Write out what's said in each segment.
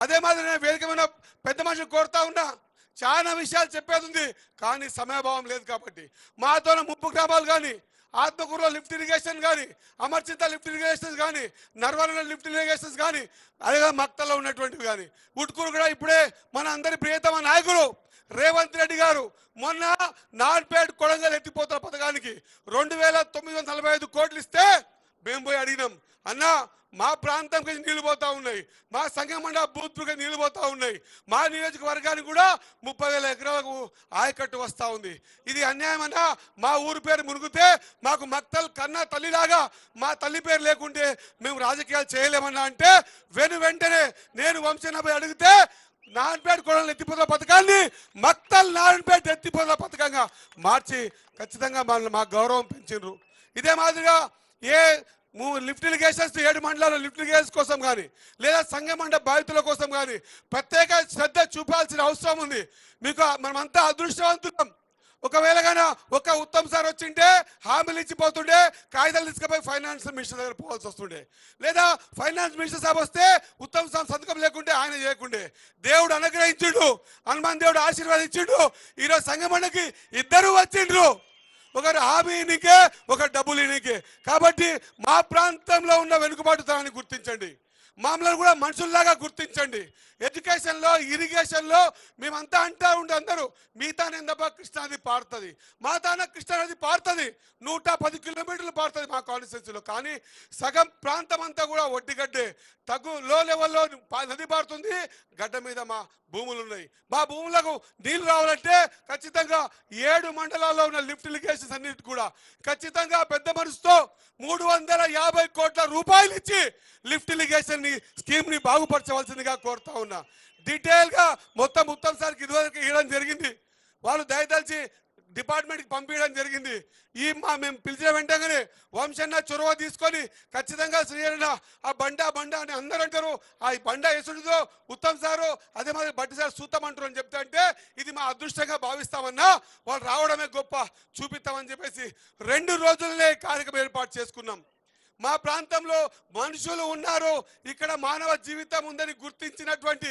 అదే మాదిరి నేను వేదిక మీద పెద్ద మనుషులు కోరుతా ఉన్నా చాలా విషయాలు చెప్పేది ఉంది కానీ సమయభావం లేదు కాబట్టి. మాతోన ముప్పు గ్రామాలు కానీ ఆత్మకూరులో లిఫ్ట్ ఇరిగేషన్ కానీ అమర్చింత లిఫ్ట్ ఇరిగేషన్స్ కానీ నర్వలలో లిఫ్ట్ ఇరిగేషన్స్ కానీ అదే మక్తలో ఉన్నటువంటివి కానీ. ఉట్కూరు కూడా ఇప్పుడే మన అందరి ప్రియతమ నాయకులు రేవంత్ రెడ్డి గారు మొన్న నాన్పేట్ కొడంగల్ ఎత్తిపోతున్న పథకానికి రెండు వేల తొమ్మిది వందల నలభై ఐదు కోట్లు ఇస్తే మేము పోయి. మా ప్రాంతంకి నీళ్ళు పోతా ఉన్నాయి. మా సంగమండ బూత్పుకి నీళ్ళు పోతా ఉన్నాయి. మా నియోజకవర్గానికి కూడా ముప్పై వేల ఎకరాలకు ఆయకట్టు వస్తూ ఉంది. ఇది అన్యాయమన్నా మా ఊరు పేరు మునిగితే మాకు మక్తల్ కన్నా తల్లిలాగా మా తల్లి పేరు లేకుంటే మేము రాజకీయాలు చేయలేమన్నా అంటే వెను వెంటనే నేను వంశనభై అడిగితే నారాయణపేట కొడలు ఎత్తిపోతున్న పథకాన్ని మక్తల్ నారాయణపేట ఎత్తిపోతున్న పథకంగా మార్చి ఖచ్చితంగా మన మా గౌరవం పెంచిండ్రు. ఇదే మాదిరిగా ఏ లిఫ్ట్ ఇరిగేషన్స్ ఏడు మండలాల లిఫ్ట్ ఇరిగేషన్స్ కోసం కానీ లేదా సంగమండ బాధితుల కోసం కానీ ప్రత్యేక శ్రద్ధ చూపాల్సిన అవసరం ఉంది. మీకు మనమంతా అదృష్టవంతులం. ఒకవేళ కానీ ఒక ఉత్తమ్ సార్ వచ్చింటే హామీలు ఇచ్చిపోతుండే కాగితాలు తీసుకుపోయి ఫైనాన్స్ మినిస్టర్ దగ్గర పోవాల్సి వస్తుండే. లేదా ఫైనాన్స్ మినిస్టర్ సాబ్ వస్తే ఉత్తమ్ సార్ సంతకం లేకుంటే ఆయన చేయకుండే. దేవుడు అనుగ్రహించిండు హనుమాన్ దేవుడు ఆశీర్వాదించిండు. ఈరోజు సంగమండకి ఇద్దరు వచ్చిండ్రు. ఒకరు హామీ ఒక డబ్బులు కాబట్టి మా ప్రాంతంలో ఉన్న వెనుకబాటుతనాన్ని గుర్తించండి. మమ్మల్ని కూడా మనుషుల్లాగా గుర్తించండి. ఎడ్యుకేషన్లో ఇరిగేషన్లో మేమంతా అంటా ఉండే అందరూ మిగతా నిందబ్బా కృష్ణానది పారుతుంది. మాతాన కృష్ణానది పారుతుంది. నూట పది కిలోమీటర్లు పారుతుంది మా కాన్స్టిట్యూన్సీలో కానీ సగం ప్రాంతం అంతా కూడా ఒడ్డిగడ్డే తగ్గు లో లెవెల్లో నది పారుతుంది. గడ్డ మీద మా భూములు ఉన్నాయి మా భూములకు నీళ్ళు రావాలంటే ఖచ్చితంగా ఏడు మండలాల్లో ఉన్న లిఫ్ట్ ఇరిగేషన్స్ అన్నిటి కూడా ఖచ్చితంగా పెద్ద మనసుతో మూడు వందల యాభై కోట్ల రూపాయలు ఇచ్చి లిఫ్ట్ ఇరిగేషన్ ని స్కీమ్ని బాగుపరచవలసిందిగా కోరుతా ఉన్నా. డీటెయిల్గా మొత్తం ఉత్తమ్ సార్కి ఇదివరకు ఇవ్వడం జరిగింది. వాళ్ళు దయదలిచి డిపార్ట్మెంట్కి పంపించడం జరిగింది. ఈ మా మేము పిలిచిన వెంటనే వంశన్న చొరవ తీసుకొని ఖచ్చితంగా శ్రీహరణ ఆ బండ బండ అని అందరూ అంటారు. ఆ బండ ఎసుడుదో ఉత్తమ్ సారు అదే మాదిరి బట్టి సార్ సూతమంటారు అని చెప్తా అంటే ఇది మా అదృష్టంగా భావిస్తామన్నా వాళ్ళు రావడమే గొప్ప. చూపిస్తామని చెప్పేసి రెండు రోజులనే కార్యక్రమం ఏర్పాటు చేసుకున్నాం. మా ప్రాంతంలో మనుషులు ఉన్నారు. ఇక్కడ మానవ జీవితం ఉందని గుర్తించినటువంటి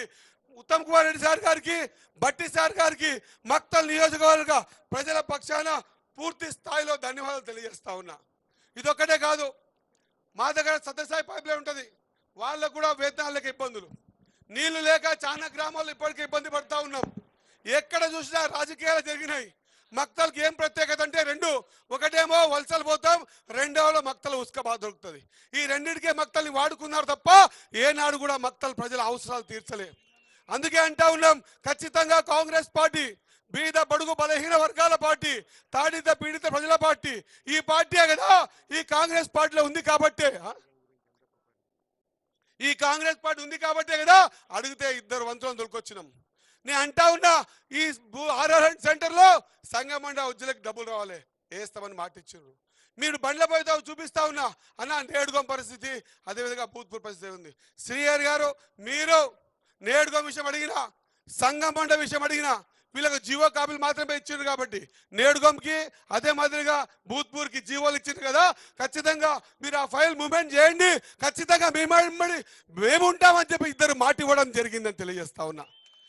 ఉత్తమ్ కుమార్ రెడ్డి సార్ గారికి బట్టి సార్ గారికి మక్తల్ నియోజకవర్గ ప్రజల పక్షాన పూర్తి స్థాయిలో ధన్యవాదాలు తెలియజేస్తా ఉన్నా. ఇదొక్కటే కాదు మా దగ్గర సత్యసాయి పైప్లైన్ ఉంటుంది. వాళ్ళకు కూడా వేతనాలకు ఇబ్బందులు. నీళ్ళు లేక చాలా గ్రామాల్లో ఇప్పటికీ ఇబ్బంది పడతా ఉన్నాం. ఎక్కడ చూసినా రాజకీయాలు జరిగినాయి. మక్తలకి ఏం ప్రత్యేకత అంటే రెండు ఒకటేమో వలసలు పోతాం రెండవలో మక్తల ఉసుక బాధ దొరుకుతుంది. ఈ రెండింటికే మక్తల్ని వాడుకున్నారు తప్ప ఏనాడు కూడా మక్తలు ప్రజల అవసరాలు తీర్చలే అందుకే అంటా ఉన్నాం ఖచ్చితంగా కాంగ్రెస్ పార్టీ బీద బడుగు బలహీన వర్గాల పార్టీ తాడిత పీడిత ప్రజల పార్టీ ఈ పార్టీ కదా ఈ కాంగ్రెస్ పార్టీలో ఉంది కాబట్టే ఈ కాంగ్రెస్ పార్టీ ఉంది కాబట్టే కదా అడిగితే ఇద్దరు వంతులను దొరికొచ్చినాం నేను అంటా ఉన్నా ఈ ఆర్ఆర్ఎన్ సెంటర్లో సంగమండ ఉద్యోగులకు డబ్బులు రావాలి. వేస్తామని మాట ఇచ్చారు మీరు బండ్ల పోయితే చూపిస్తా ఉన్నా అన్న నేడుగం పరిస్థితి అదేవిధంగా భూత్పూర్ పరిస్థితి ఉంది శ్రీహరి గారు మీరు నేడుగం విషయం అడిగినా సంగమండ విషయం అడిగినా వీళ్ళకి జీవో కాపీలు మాత్రమే ఇచ్చారు కాబట్టి నేడుగంకి అదే మాదిరిగా భూత్పూర్కి జీవోలు ఇచ్చింది కదా ఖచ్చితంగా మీరు ఆ ఫైల్ మూమెంట్ చేయండి ఖచ్చితంగా మేము మేము ఉంటామని చెప్పి ఇద్దరు మాట ఇవ్వడం జరిగిందని తెలియజేస్తా ఉన్నా.